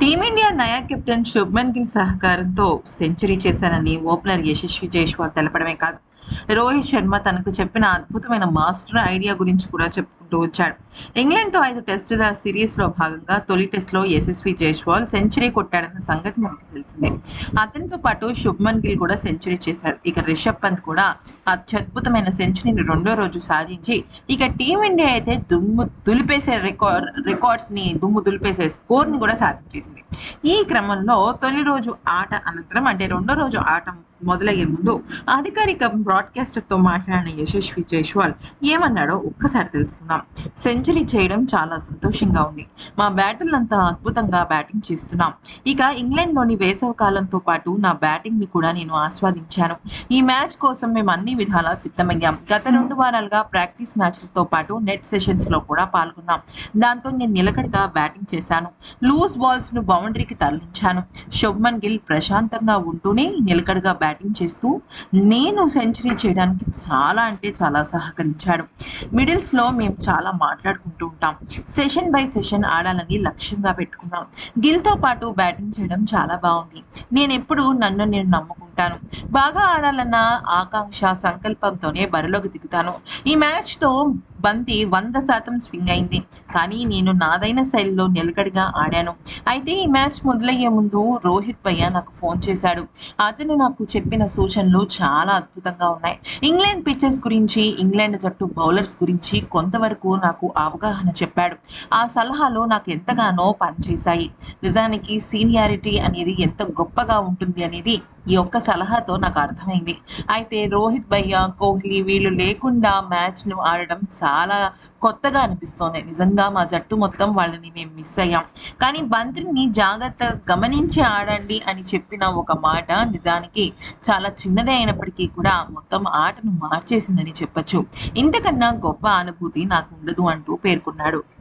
Team India నయా captain Shubman Gill సహకారంతో century చేశానని ఓపెనర్ యశస్వి జైస్వాల్ తెలపడమే కాదు. రోహిత్ శర్మ తనకు చెప్పిన అద్భుతమైన మాస్టర్ ఐడియా గురించి కూడా చెప్పుకుంటూ వచ్చాడు. ఇంగ్లాండ్తో ఐదు టెస్ట్ సిరీస్లో భాగంగా తొలి టెస్ట్లో యశస్వి జైస్వాల్ సెంచరీ కొట్టాడన్న సంగతి మనకు తెలిసిందే. అతనితో పాటు శుభ్మన్ గిల్ కూడా సెంచరీ చేశాడు. ఇక రిషబ్ పంత్ కూడా అత్యద్భుతమైన సెంచరీని రెండో రోజు సాధించి ఇక టీమిండియా అయితే దుమ్ము దులిపేసే రికార్డ్ రికార్డ్స్ని దుమ్ము దులిపేసే స్కోర్ని కూడా సాధించేసింది. ఈ క్రమంలో తొలి రోజు ఆట అనంతరం అంటే రెండో రోజు ఆట మొదలయ్యే ముందు అధికారిక బ్రాడ్కాస్టర్తో మాట్లాడిన యశస్వి జైస్వాల్ ఏమన్నాడో ఒక్కసారి తెలుసుకుందాం. సెంచరీ చేయడం చాలా సంతోషంగా ఉంది. మా బ్యాటర్లంతా అద్భుతంగా బ్యాటింగ్ చేస్తున్నాం. ఇక ఇంగ్లాండ్లోని వేసవి కాలంతో పాటు నా బ్యాటింగ్ని కూడా నేను ఆస్వాదించాను. ఈ మ్యాచ్ కోసం మేము అన్ని విధాలా సిద్ధమయ్యాం. గత రెండు వారాలుగా ప్రాక్టీస్ మ్యాచ్లతో పాటు నెట్ సెషన్స్లో కూడా పాల్గొన్నాం. దాంతో నేను నిలకడగా బ్యాటింగ్ చేశాను. లూజ్ బాల్స్ను బౌండరీకి తరలించాను. శుభ్మన్ గిల్ ప్రశాంతంగా ఉంటూనే నిలకడగా బ్యాటింగ్ చేస్తూ నేను సెంచరీ చేయడానికి చాలా అంటే చాలా సహకరించాడు. మిడిల్స్లో మేము చాలా మాట్లాడుకుంటూ ఉంటాం. సెషన్ బై సెషన్ ఆడాలని లక్ష్యంగా పెట్టుకున్నాం. గిల్తో పాటు బ్యాటింగ్ చేయడం చాలా బాగుంది. నేను ఎప్పుడు నన్ను నేను ఉంటాను బాగా ఆడాలన్న ఆకాంక్ష సంకల్పంతోనే బరిలోకి దిగుతాను. ఈ మ్యాచ్తో బంతి వంద శాతం స్వింగ్ అయింది. కానీ నేను నాదైన శైలిలో నిలకడగా ఆడాను. అయితే ఈ మ్యాచ్ మొదలయ్యే ముందు రోహిత్ భయ్య నాకు ఫోన్ చేశాడు. అతను నాకు చెప్పిన సూచనలు చాలా అద్భుతంగా ఉన్నాయి. ఇంగ్లాండ్ పిచ్చెస్ గురించి ఇంగ్లాండ్ జట్టు బౌలర్స్ గురించి కొంతవరకు నాకు అవగాహన చెప్పాడు. ఆ సలహాలు నాకు ఎంతగానో పనిచేశాయి. నిజానికి సీనియారిటీ అనేది ఎంత గొప్పగా ఉంటుంది అనేది ఈ ఒక్క సలహాతో నాకు అర్థమైంది. అయితే రోహిత్ భయ్య కోహ్లీ వీళ్ళు లేకుండా మ్యాచ్ను ఆడడం చాలా కొత్తగా అనిపిస్తోంది. నిజంగా మా జట్టు మొత్తం వాళ్ళని మేము మిస్ అయ్యాం. కానీ బంతిని జాగ్రత్త గమనించి ఆడండి అని చెప్పిన ఒక మాట నిజానికి చాలా చిన్నదే అయినప్పటికీ కూడా మొత్తం ఆటను మార్చేసిందని చెప్పొచ్చు. ఇంతకన్నా గొప్ప అనుభూతి నాకు ఉండదు అంటూ పేర్కొన్నాడు.